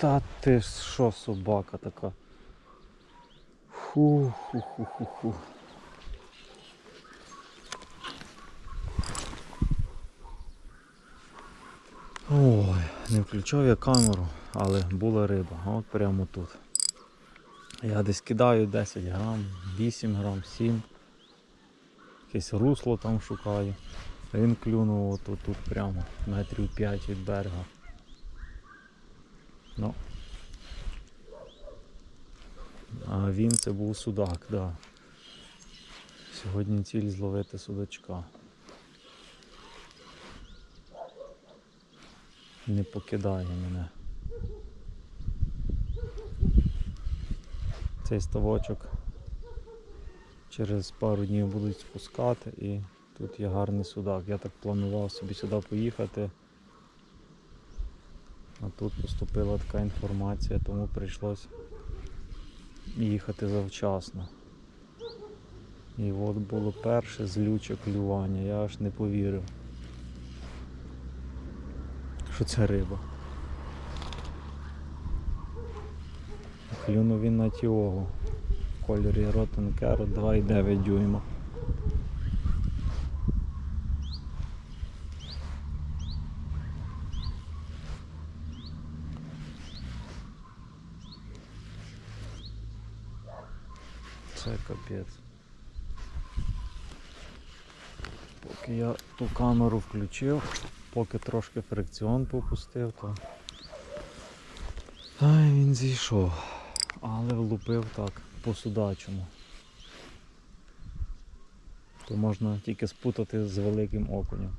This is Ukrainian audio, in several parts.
Та ти що, собака така? Фу-ху-ху-ху-ху. Ой, не включав я камеру, але була риба. От прямо тут. Я десь кидаю 10 грам, 8 грам, 7. Якесь русло там шукаю. Він клюнув отут прямо метрів 5 від берега. Ну. А він це був судак, да. Сьогодні ціль зловити судачка. Не покидає мене. Цей ставочок через пару днів будуть спускати і тут є гарний судак. Я так планував собі сюди поїхати. А тут поступила така інформація, тому прийшлось їхати завчасно. І от було перше злюче клювання, я аж не повірив, що це риба. Клюнув він на тіогу в кольорі Rotten Carrot 2,9 дюйма. Це капець. Поки я ту камеру включив, поки трошки фрикціон попустив, то Ай, він зійшов. Але влупив так по судачому. То можна тільки спутати з великим окунем.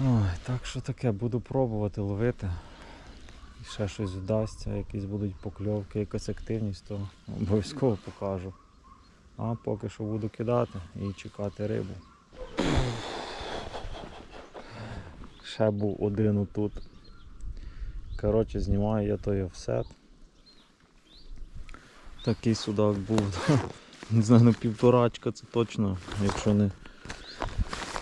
Ой, так що таке, буду пробувати ловити. Ще щось вдасться, якісь будуть покльовки, якась активність, то обов'язково покажу. А поки що буду кидати і чекати рибу. Ще був один отут. Коротше, знімаю я той офсет. Такий судак був. Не знаю, на півторачка це точно, якщо не.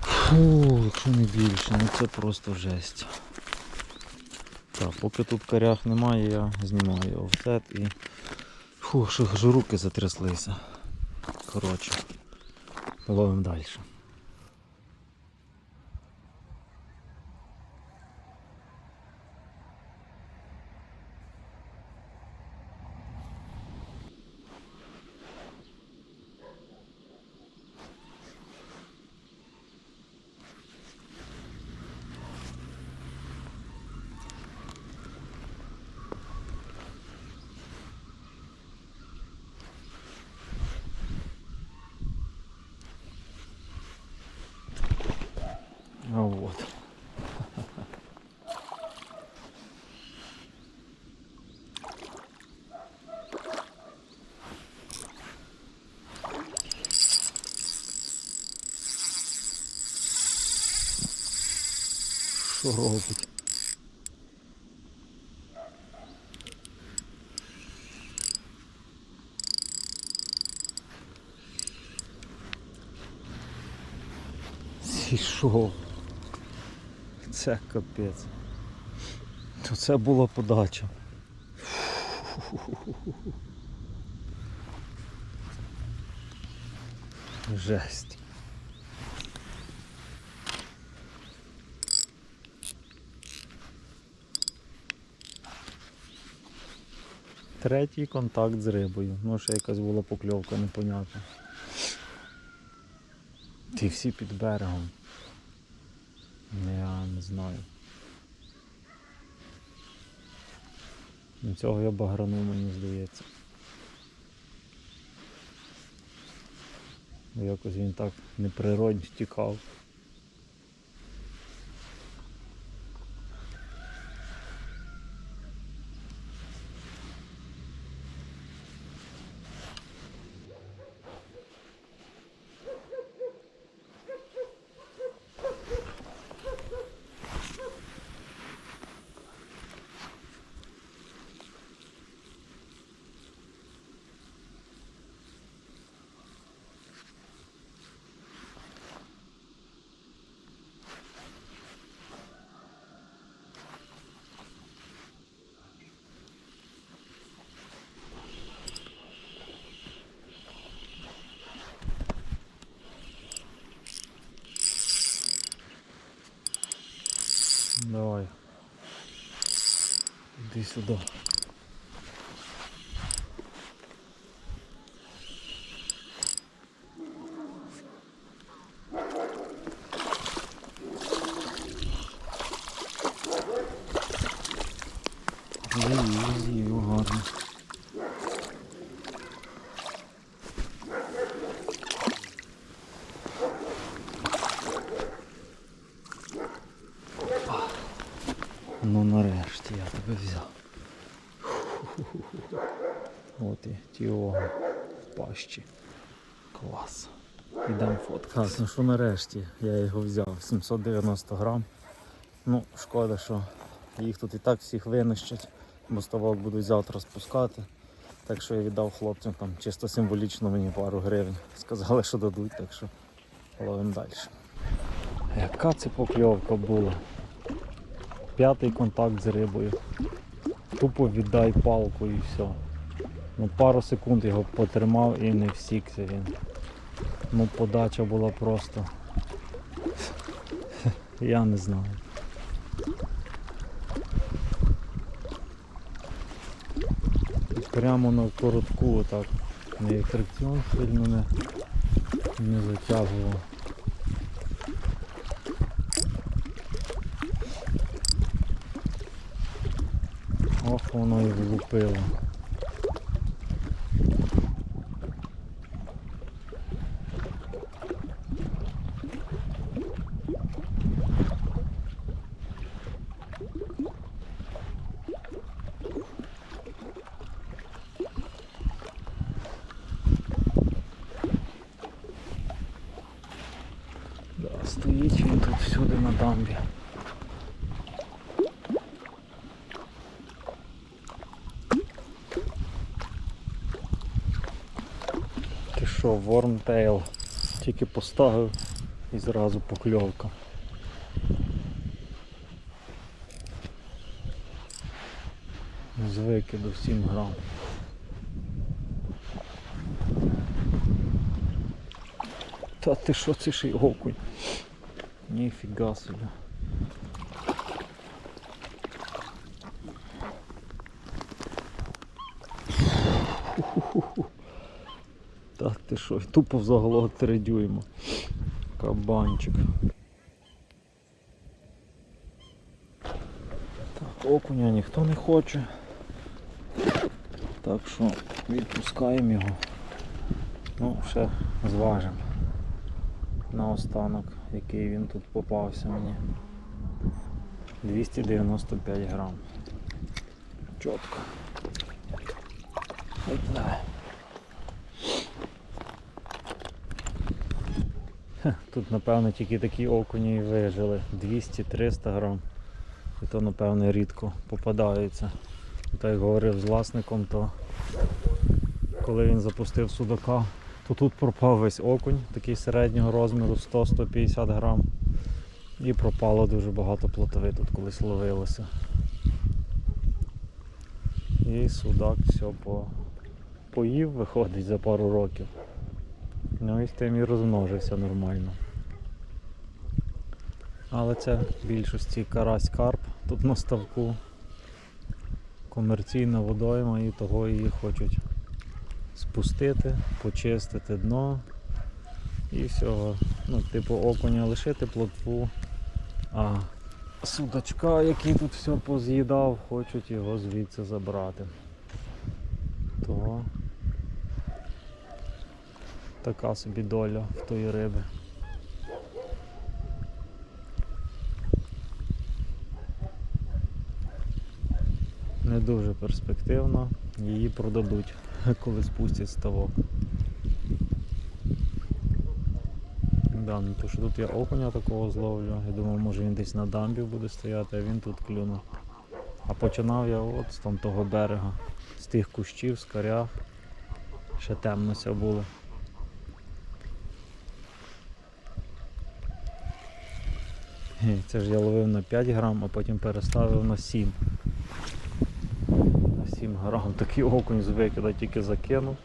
Фу, якщо не більше, ну це просто жесть. Так, поки тут коряг немає, я знімаю офсет і... Фух, що руки затряслися. Коротше, ловимо далі. А вот. Що робить? Зійшов. Це капець. То це була подача. Жесть. Третій контакт з рибою. Ну, ще якась була покльовка непонятна. Ті всі під берегом. Я не знаю. Цього я багранув, мені здається. Якось він так неприродно тікав. Сюди. З'їв, з'їв, гарно. Ну нарешті я тебе взяв. От і тіога в пащі. Клас. Ідемо фоткати. Ну що нарешті я його взяв. 790 грам. Ну, шкода, що їх тут і так всіх винищать, бо ставок будуть завтра спускати. Так що я віддав хлопцям там чисто символічно мені пару гривень. Сказали, що дадуть, так що ловимо далі. Яка це покльовка була? П'ятий контакт з рибою. Тупо віддай палку і все. Ну, пару секунд його потримав і не всікся він. Ну подача була просто. Я не знаю. Прямо на коротку отак. Не фрикціон сильно не, не затягував. Ох, воно і влупило. Да, стоїть він тут всюди на дамбі. Ти що, вормтейл? Тільки поставив і зразу покльовка. З викиду 7 грам. Та ти що це ще й окунь? Ніфіга собі. Та ти що, тупо взаголо 3 дюйма. Кабанчик. Так, окуня ніхто не хоче. Так що відпускаємо його. Ну, ще зважимо. Наостанок, який він тут попався мені. 295 грам. Чітко. Хе, Тут напевно тільки такі окуні і вижили. 200-300 грам. І то напевно рідко попадаються. Так як говорив з власником, то коли він запустив судака, то тут пропав весь окунь, такий середнього розміру 100-150 грам. І пропало дуже багато плотови тут колись ловилося. І судак все по... поїв, виходить за пару років. Ну і з тим і розмножився нормально. Але це в більшості карась карп тут на ставку. Комерційна водойма і того її хочуть спустити, почистити дно і всього. Ну, типу окуня лишити плотву, а судачка, який тут все поз'їдав, хочуть його звідси забрати. То така собі доля в тої риби. Не дуже перспективно, її продадуть, коли спустять ставок. Да, ну то що тут я окуня такого зловлю. Я думав, може він десь на дамбі буде стояти, а він тут клюнув. А починав я от з там того берега, з тих кущів, з коряг. Ще темно ся було. Це ж я ловив на 5 грам, а потім переставив на 7. На 7 грам такий окунь з викида тільки закинув.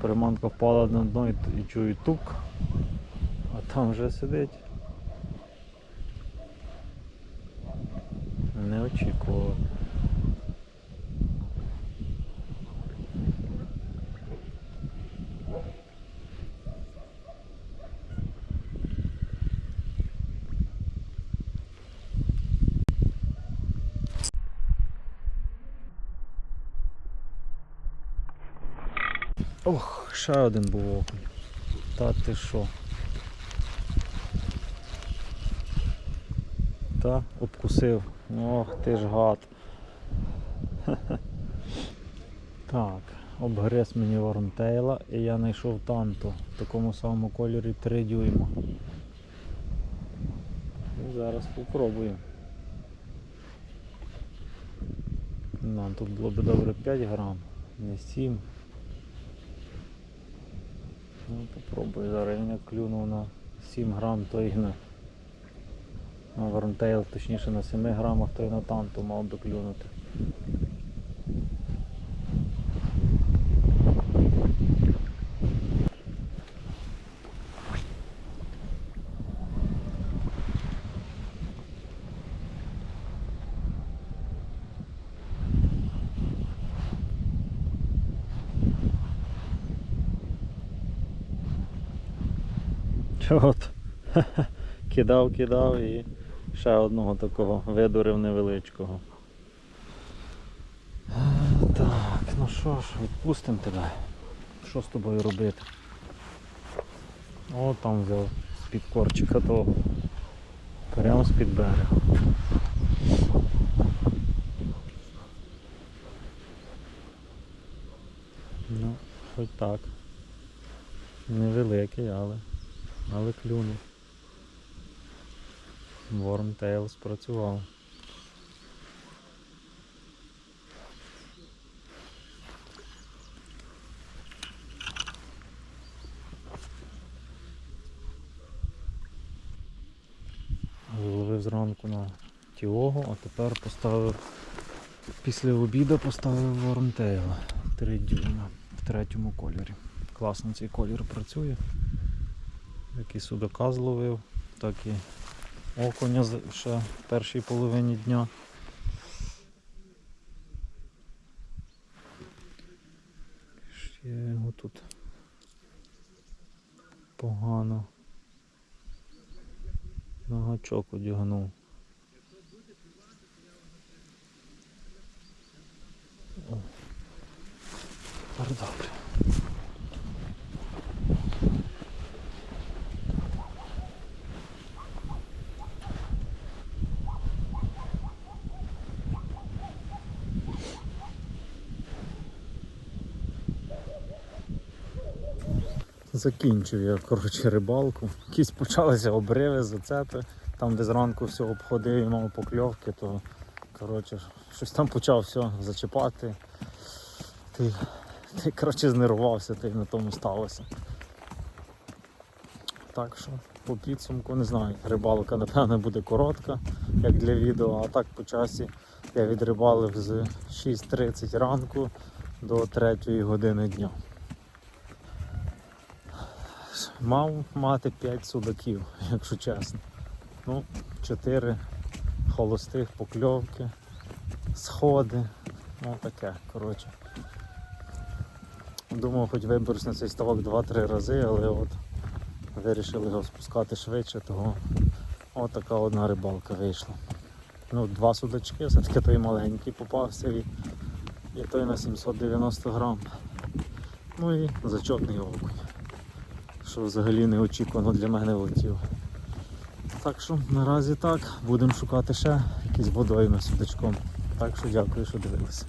Приманка впала на дно і чую тук. А там вже сидить. Не очікував. Ох, ще один був окунь. Та ти що? Та обкусив. Ох, ти ж гад. Так, обгриз мені вормтейла і я знайшов танту в такому самому кольорі 3 дюйма. І зараз спробую. Нам тут було б добре 5 грам, не 7. Ну, попробую зараз він як клюнув на 7 грам, то і на, на точніше на 7 грамах, то й на танту мав би От. Кидав, кидав і ще одного такого видурив невеличкого. Так, ну що ж, відпустимо тебе. Що з тобою робити? О, там взяв з-під корчика того. Прямо з-під берега. Ну, хоч так. Невеликий, але. Але клюнув. Вормтейл спрацював. Ловив зранку на тіогу, а тепер поставив після обіду поставив вормтейла 3 дюйма в третьому кольорі. Класно цей колір працює. Як і судака зловив, так і окуня ще в першій половині дня. Ще його тут погано на гачок одягнув. О, добре. Закінчив я коротше рибалку. Якісь почалися обриви, зацепи. Там, де зранку все обходив і мав покльовки, то коротше, щось там почав все зачіпати. Ти, ти коротше, знервувався, ти на тому сталося. Так що по підсумку не знаю, рибалка напевно буде коротка, як для відео, а так по часі я відрибалив з 6.30 ранку до 3 години дня. Мав мати 5 судаків, якщо чесно. Ну, 4 холостих покльовки, сходи, ну таке, коротше. Думав, хоч виберусь на цей ставок 2-3 рази, але от вирішили його спускати швидше, того от така одна рибалка вийшла. Ну, два судачки, все-таки той маленький попався і, і той на 790 грам. Ну і зачетний окунь що взагалі неочікувано для мене летів. Так що наразі так, будемо шукати ще якісь водойми судачком. Так що дякую, що дивилися.